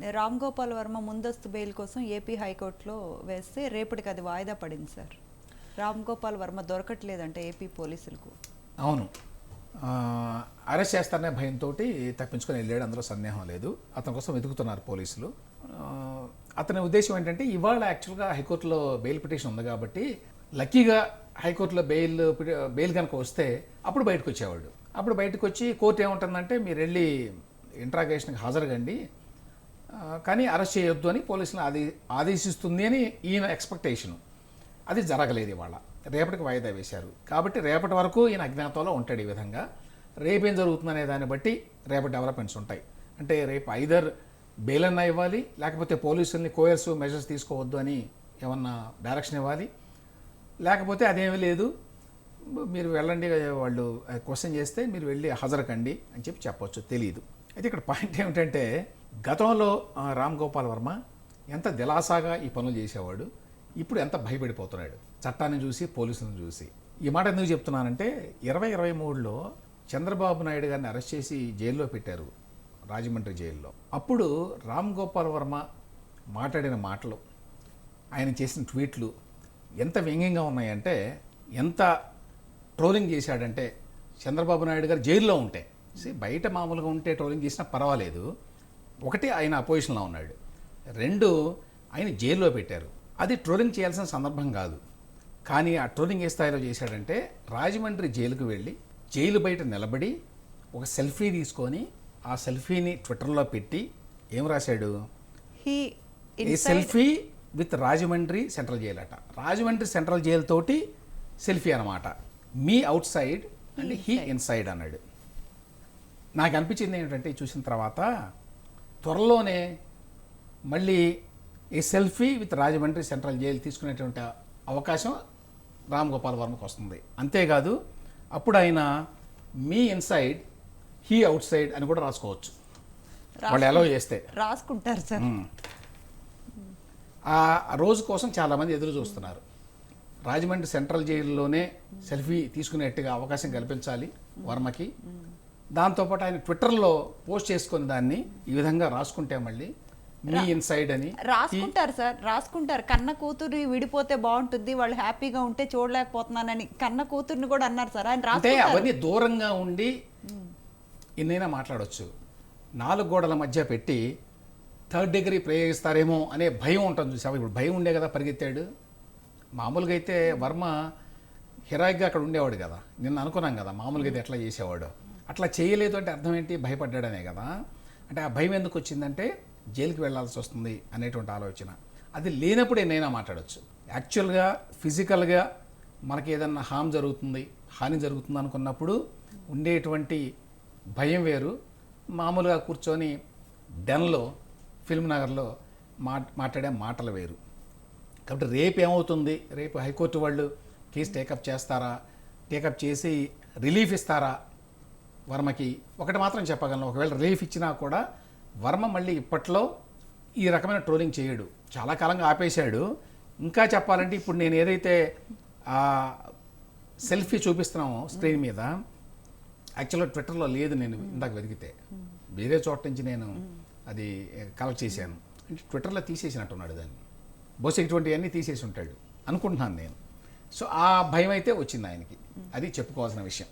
రామ్ గోపాల్ వర్మ ముందస్తు బెయిల్ కోసం ఏపీ హైకోర్టులో వేస్తే రేపటికి అది వాయిదా పడింది సార్. రామ్ గోపాల్ వర్మ దొరకట్లేదంటే ఏపీ పోలీసులకు. అవును. అరెస్ట్ చేస్తారనే భయంతో తప్పించుకొని వెళ్ళాడు అందులో సందేహం లేదు. అతని కోసం వెతుకుతున్నారు పోలీసులు. అతని ఉద్దేశం ఏంటంటే ఇవాళ యాక్చువల్గా హైకోర్టులో బెయిల్ పిటిషన్ ఉంది కాబట్టి లక్కీగా హైకోర్టులో బెయిల్ బెయిల్ కనుక వస్తే అప్పుడు బయటకు వచ్చేవాడు. అప్పుడు బయటకు వచ్చి కోర్టు ఏముంటుందంటే మీరు వెళ్ళి ఇంట్రాగేషన్కి హాజరుగండి కానీ అరెస్ట్ చేయొద్దు అని పోలీసులు ఆది ఆదేశిస్తుంది అని ఈయన ఎక్స్పెక్టేషను అది జరగలేదు ఇవాళ. రేపటికి వాయిదా వేశారు. కాబట్టి రేపటి వరకు ఈయన అజ్ఞాతంలో ఉంటాడు ఈ విధంగా. రేపేం జరుగుతుందనే దాన్ని బట్టి రేపటి డెవలప్మెంట్స్ ఉంటాయి. అంటే రేపు ఐదర్ బెయిల్ అన్నా ఇవ్వాలి లేకపోతే పోలీసుల్ని కోయర్స్ మెజర్స్ తీసుకోవద్దు అని ఏమన్నా డైరెక్షన్ ఇవ్వాలి. లేకపోతే అదేమీ లేదు. మీరు వెళ్ళండి వాళ్ళు క్వశ్చన్ చేస్తే మీరు వెళ్ళి హాజరకండి అని చెప్పి చెప్పొచ్చు. తెలియదు అయితే ఇక్కడ పాయింట్ ఏమిటంటే గతంలో రామ్ గోపాల్ వర్మ ఎంత దిలాసాగా ఈ పనులు చేసేవాడు ఇప్పుడు ఎంత భయపడిపోతున్నాడు. చట్టాన్ని చూసి పోలీసులను చూసి. ఈ మాట ఎందుకు చెప్తున్నానంటే ఇరవై ఇరవై మూడులో చంద్రబాబు నాయుడు గారిని అరెస్ట్ చేసి జైల్లో పెట్టారు రాజమండ్రి జైల్లో. అప్పుడు రామ్ గోపాల్ వర్మ మాట్లాడిన మాటలు ఆయన చేసిన ట్వీట్లు ఎంత వ్యంగ్యంగా ఉన్నాయంటే ఎంత ట్రోలింగ్ చేశాడంటే చంద్రబాబు నాయుడు గారు జైల్లో ఉంటే. బయట మామూలుగా ఉంటే ట్రోలింగ్ చేసినా పర్వాలేదు ఒకటి ఆయన అపోజిషన్లో ఉన్నాడు. రెండు ఆయన జైల్లో పెట్టారు. అది ట్రోలింగ్ చేయాల్సిన సందర్భం కాదు. కానీ ఆ ట్రోలింగ్ ఏ స్థాయిలో చేశాడంటే రాజమండ్రి జైలుకు వెళ్ళి జైలు బయట నిలబడి ఒక సెల్ఫీ తీసుకొని ఆ సెల్ఫీని ట్విట్టర్లో పెట్టి ఏం రాశాడు? హీ ఈ selfie with Rajahmundry central jail అట. రాజమండ్రి సెంట్రల్ జైలు తోటి సెల్ఫీ అనమాట మీ అవుట్ సైడ్ అంటే హీ ఇన్సైడ్ అన్నాడు. నాకు అనిపించింది ఏంటంటే చూసిన తర్వాత త్వరలోనే మళ్ళీ ఈ selfie with Rajahmundry central jail తీసుకునేటువంటి అవకాశం రామ్ గోపాల్ వర్మకు వస్తుంది. అంతేకాదు అప్పుడు ఆయన me inside he outside అని కూడా రాసుకోవచ్చు. వాళ్ళు ఎలా చేస్తే. రాసుకుంటారు. సార్. ఆ రోజు కోసం చాలామంది ఎదురు చూస్తున్నారు. రాజమండ్రి సెంట్రల్ జైల్లోనే సెల్ఫీ తీసుకునేట్టుగా అవకాశం కల్పించాలి వర్మకి. దాంతోపాటు ఆయన ట్విట్టర్లో పోస్ట్ చేసుకుని దాన్ని ఈ విధంగా రాసుకుంటే మళ్ళీ మీ ఇన్సైడ్ అని. రాసుకుంటారు సార్ రాసుకుంటారు. కన్న కూతురు విడిపోతే బాగుంటుంది వాళ్ళు హ్యాపీగా ఉంటే చూడలేకపోతున్నానని కన్న కూతుర్ని కూడా అన్నారు సార్. ఆయన అంటే అవన్నీ దూరంగా ఉండి ఎన్నైనా మాట్లాడవచ్చు నాలుగు గోడల మధ్య పెట్టి థర్డ్ డిగ్రీ ప్రయోగిస్తారేమో అనే భయం ఉంటుంది చూసావా? ఇప్పుడు భయం ఉండే కదా పరిగెత్తాడు. మామూలుగా అయితే వర్మ హిరాయిగా అక్కడ ఉండేవాడు కదా. నిన్న అనుకున్నాం కదా మామూలుగా అయితే ఎట్లా చేసేవాడు? అట్లా చేయలేదు అంటే అర్థం ఏంటి? భయపడ్డాడనే కదా. అంటే ఆ భయం ఎందుకు వచ్చిందంటే జైలుకి వెళ్ళాల్సి వస్తుంది అనేటువంటి ఆలోచన. అది లేనప్పుడు ఎన్నైనా మాట్లాడచ్చు. యాక్చువల్గా ఫిజికల్గా మనకి ఏదన్నా హామ్ జరుగుతుంది హాని జరుగుతుంది అనుకున్నప్పుడు ఉండేటువంటి భయం వేరు. మామూలుగా కూర్చొని డెన్లో ఫిల్మ్ నగర్లో మా మాట్లాడే మాటలు వేరు. కాబట్టి రేపు ఏమవుతుంది? రేపు హైకోర్టు వాళ్ళు కేసు టేకప్ చేస్తారా? టేకప్ చేసి రిలీఫ్ ఇస్తారా? వర్మకి ఒకటి మాత్రం చెప్పగలను. ఒకవేళ రిలీఫ్ ఇచ్చినా కూడా వర్మ మళ్ళీ ఇప్పట్లో ఈ రకమైన ట్రోలింగ్ చేయడు. చాలా కాలంగా ఆపేశాడు. ఇంకా చెప్పాలంటే ఇప్పుడు నేను ఏదైతే సెల్ఫీ చూపిస్తున్నామో స్క్రీన్ మీద యాక్చువల్గా ట్విట్టర్లో లేదు నేను ఇందాక వెతికితే. వేరే చోట నుంచి నేను అది కలెక్ట్ చేశాను. అంటే ట్విట్టర్లో తీసేసినట్టున్నాడు దాన్ని. బహుశా ఇటువంటివన్నీ తీసేసి ఉంటాడు. అనుకుంటున్నాను నేను. సో ఆ భయం అయితే వచ్చింది ఆయనకి. అది చెప్పుకోవాల్సిన విషయం.